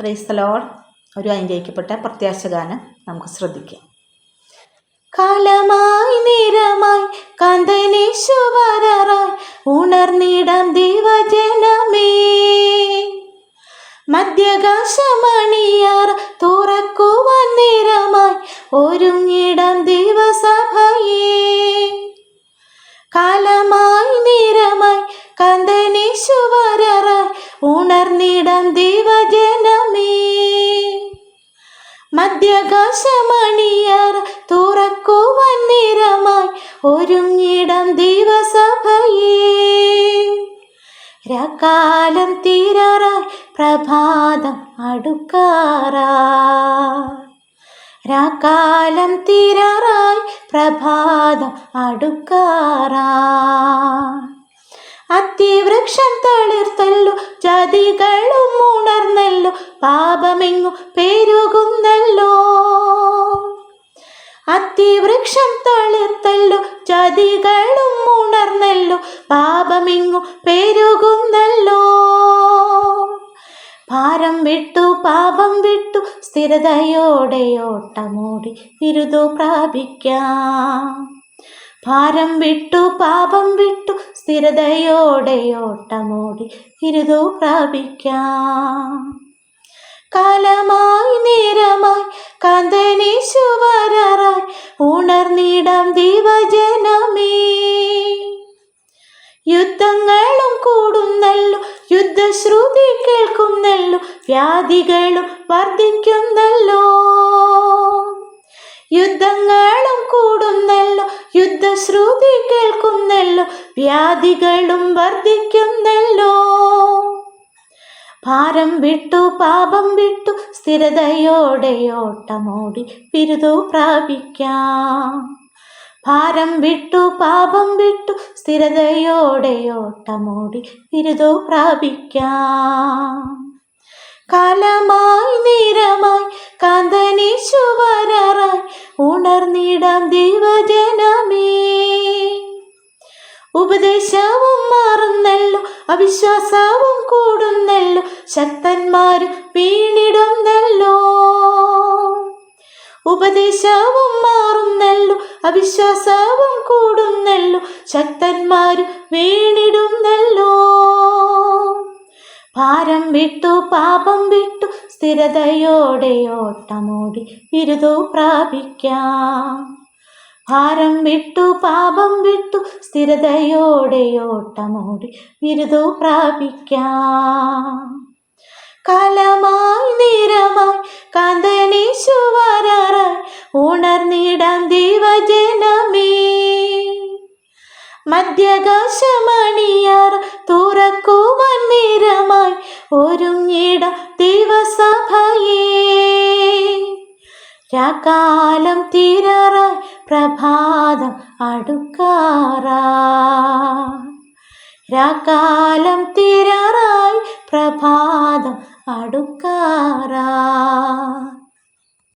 പ്രൈസ്തലോൾ ഒരു അനുഗ്രഹിക്കപ്പെട്ട പ്രത്യാശ ഗാനം നമുക്ക് ശ്രദ്ധിക്കാം. കാലമായി നിരമായി കാന്തനേശു വരാറായി ഉണർന്നിടം ദൈവജനമേ. മധ്യകാശമണിയാർ തുറക്കുവാൻ നേരമായി ഒരുങ്ങിടം ദൈവസഭയേ. കാലമായി നേരമായി കാന്തനേശു വരാറായി ഉണർന്നിടം ദൈവജനമേ. മധ്യകാശമണിയാർ തുറക്കുവാൻ നേരമായി ഒരുങ്ങിടം ദിവസഭയേ. കാലം തീരാറായി പ്രഭാതം അടുക്കാറാ. രാക്കാലം തീരാറായി പ്രഭാതം അടുക്കാറാ. അത്തിവൃക്ഷം തളിർത്തല്ലു ജാതികളും ഉണർന്നല്ലോ പാപമെങ്ങു പെരുകുന്നല്ലോ. അത്തിവൃക്ഷം തളിർത്തല്ലോ ചതികളും ഉണർന്നല്ലോ പാപമെങ്ങു പെരുകുന്നല്ലോ. ഭാരം വിട്ടു പാപം വിട്ടു സ്ഥിരതയോടെ ഓട്ടമോടി ബിരുദു പ്രാപിക്കാം. ഭാരം വിട്ടു പാപം വിട്ടു സ്ഥിരതയോടെ ഓട്ടമോടി ബിരുദു പ്രാപിക്കാം. കാലമായി നേരമായി കാന്തനേശു ഉണർന്നിടം ദീപജനമേ യുദ്ധങ്ങളും കൂടുന്നല്ലോ യുദ്ധശ്രുതി കേൾക്കുന്നല്ലോ വ്യാധികളും വർദ്ധിക്കുന്നല്ലോ യുദ്ധങ്ങളും കൂടുന്നല്ലോ യുദ്ധശ്രുതി കേൾക്കുന്നല്ലോ വ്യാധികളും വർദ്ധിക്കുന്നല്ലോ ഭാരം വിട്ടു പാപം വിട്ടു സ്ഥിരതയോടെ ഓട്ടമോടി ബിരുദു പ്രാപിക്കാം. ഭാരം വിട്ടു പാപം വിട്ടു സ്ഥിരതയോടെ ഓട്ടമോടി ബിരുദു പ്രാപിക്കാം. കാലമായി നിരമായി കാന്തനീശു വരാറായി ഉണർന്നിടാം ദൈവജനമേ. ഉപദേശവും മാറുന്നല്ലോ അവിശ്വാസവും കൂടുന്നല്ലോ ശക്തന്മാർ വീണിടുന്നല്ലോ. ഉപദേശവും മാറുന്നല്ലോ അവിശ്വാസവും കൂടുന്നല്ലോ ശക്തന്മാർ വീണിടുന്നല്ലോ. ഭാരം വിട്ടു പാപം വിട്ടു സ്ഥിരതയോടെ ഓട്ടമോടി ബിരുദു പ്രാപിക്കാം. ഭാരം വിട്ടു പാപം വിട്ടു സ്ഥിരതയോടെ ഓട്ടമോടി ബിരുദു പ്രാപിക്കാം. കലമായി നിരമായി കാന്തനീശുവരായി ഉണർന്നിടാം ദൈവജനമേ. മധ്യകാശമണിയാർ തുറക്കുവാൻ നേരമായി ഒരുങ്ങിട ദൈവസഭയേ. രാകാലം തീരാറായി പ്രഭാതം അടുക്കാറാകാലം തീരാറായി പ്രഭാതം അടുക്കാറാ.